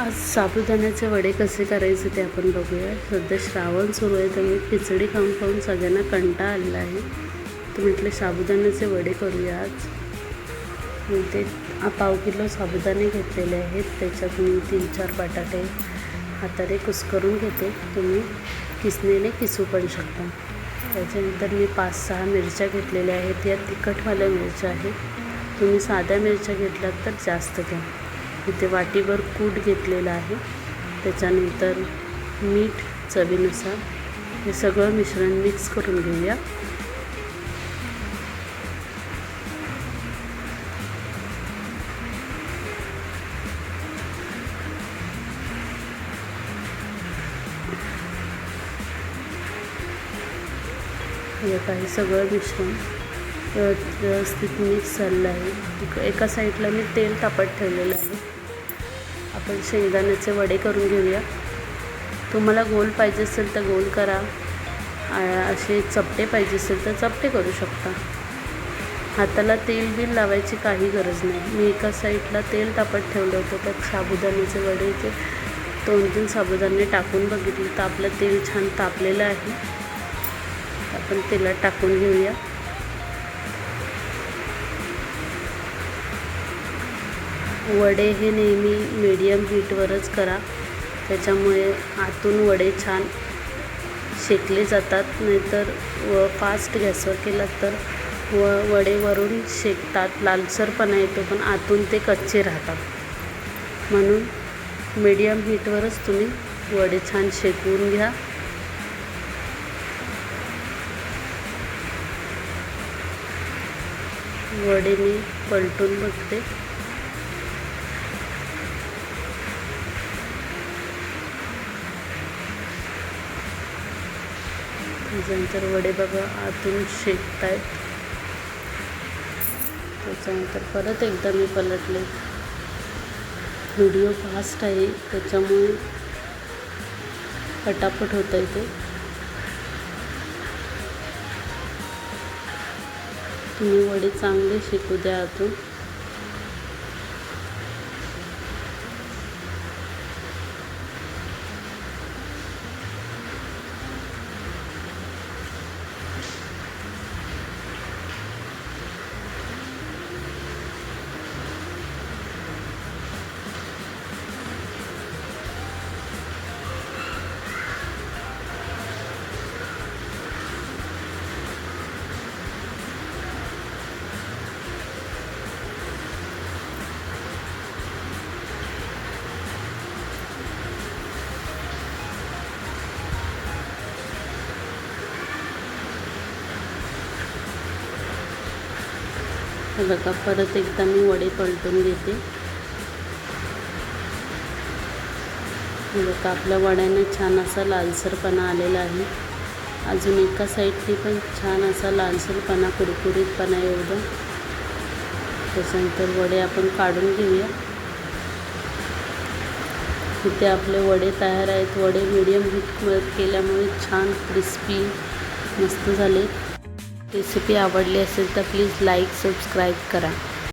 आज साबुदाण्याचे वडे कसे करायचे ते आपण बघूया. सध्या श्रावण सुरू आहे त्यामुळे खिचडी खाऊन खाऊन सगळ्यांना कंटाळा आलेला आहे. तर म्हटलं साबुदाण्याचे वडे करूया आज. मी ते पाव किलो साबुदाणे घेतलेले आहेत. त्याच्यात मी तीन चार बटाटे हाताने कुस्करून घेते. तुम्ही किसणीने किसू पण शकता. त्याच्यानंतर मी पाच सहा मिरच्या घेतलेल्या आहेत. या तिखटवाल्या मिरच्या आहेत. तुम्ही साध्या मिरच्या घेतल्यात तर जास्त घ्या. इथे वाटीभर कूट घेतलेलं आहे. त्याच्यानंतर मीठ चवीनुसार हे सगळं मिश्रण मिक्स करून घेऊया. हे काही सगळं मिश्रण व्यवस्थित मिक्स झालेलं आहे. एका साईडला मी तेल तापत ठेवलेलं आहे. आपण शेंगदाण्याचे वडे करून घेऊया. तुम्हाला गोल पाहिजे असेल तर गोल करा. आ- असे चपटे पाहिजे असेल तर चपटे करू शकता. हाताला तेल बिल लावायची काही गरज नाही. मी एका साईडला तेल तापत ठेवलं होतं. त्यात साबुदाण्याचे वडे ते दोन तीन साबुदाणे टाकून बघितले. तर आपलं तेल छान तापलेलं आहे. आपण तेलात टाकून घेऊया. वडे हे नेहमी मीडियम हीटवरच करा. त्याच्यामुळे आतून वडे छान शेकले जातात. नाहीतर व फास्ट गॅसवर केलात तर व वडे वरून शेकतात. लालसरपणा येतो पण आतून ते कच्चे राहतात. म्हणून मीडियम हीटवरच तुम्ही वडे छान शेकवून घ्या. वडे मी पलटून बघते. त्याच्यानंतर वडे बघा आतून शेकत आहेत त्याच्यानंतर परत एकदा मी पलटले. व्हिडिओ फास्ट आहे त्याच्यामुळे पटापट होतं आहे ते. तुम्ही वडे चांगले शिकू द्या आतून. हे बघा परत एकदा मी वडे पलटून घेते. हे बघा आपल्या वड्याने छान असा लालसरपणा आलेला आहे. अजून एका साईडने पण छान असा लालसरपणा कुरकुरीतपणा एवढं. त्याच्यानंतर वडे आपण काढून घेऊया. इथे आपले वडे तयार आहेत. वडे मिडियम हिट केल्यामुळे छान क्रिस्पी मस्त झाले. रेसिपी आवडली असेल तर प्लीज लाईक सबस्क्राईब करा.